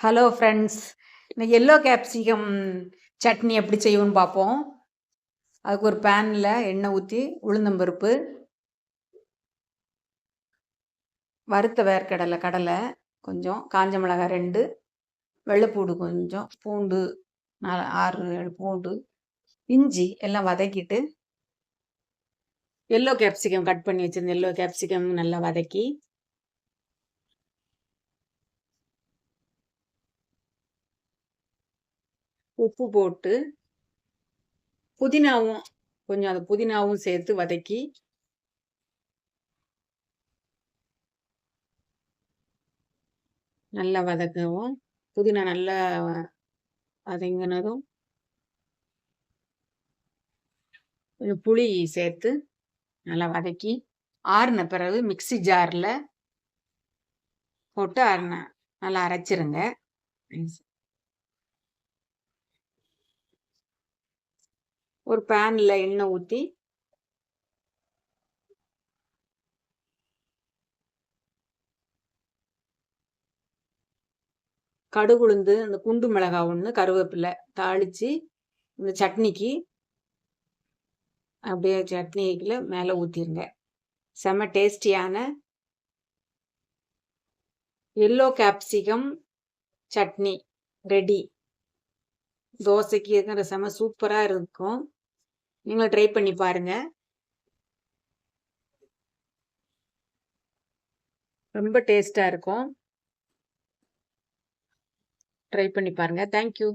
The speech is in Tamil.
ஹலோ ஃப்ரெண்ட்ஸ் இந்த எல்லோ கேப்சிகம் சட்னி எப்படி செய்வோம்னு பார்ப்போம். அதுக்கு ஒரு பேனில் எண்ணெய் ஊற்றி உளுந்தம்பருப்பு வறுத்த வேர்க்கடலை கடலை கொஞ்சம் காஞ்ச மிளகாய் ரெண்டு வெள்ளைப்பூடு கொஞ்சம் பூண்டு நாலு ஆறு ஏழு பூண்டு இஞ்சி எல்லாம் வதக்கிட்டு எல்லோ கேப்சிகம் கட் பண்ணி வச்சிருந்த எல்லோ கேப்சிகம் நல்லா வதக்கி உப்பு போட்டு புதினாவும் கொஞ்சம் அந்த புதினாவும் சேர்த்து வதக்கி நல்லா வதக்கவும். புதினா நல்லா வதங்கினதும் கொஞ்சம் புளி சேர்த்து நல்லா வதக்கி ஆறின பிறகு மிக்சி ஜாரில் போட்டு அரைன நல்லா அரைச்சிருங்க. ஒரு பேனில் எண்ணெய் ஊற்றி கடுகுளுந்து அந்த குண்டு மிளகாய் ஒன்று கருவேப்பிலை தாளித்து இந்த சட்னிக்கு அப்படியே சட்னிக்கில் மேலே ஊற்றிருங்க செம்ம டேஸ்டியான எல்லோ கேப்சிகம் சட்னி ரெடி. தோசைக்கு இருக்கிற செம சூப்பராக இருக்கும். நீங்களும் ட்ரை பண்ணி பாருங்கள் ரொம்ப டேஸ்ட்டாக இருக்கும். ட்ரை பண்ணி பாருங்கள் தேங்க்யூ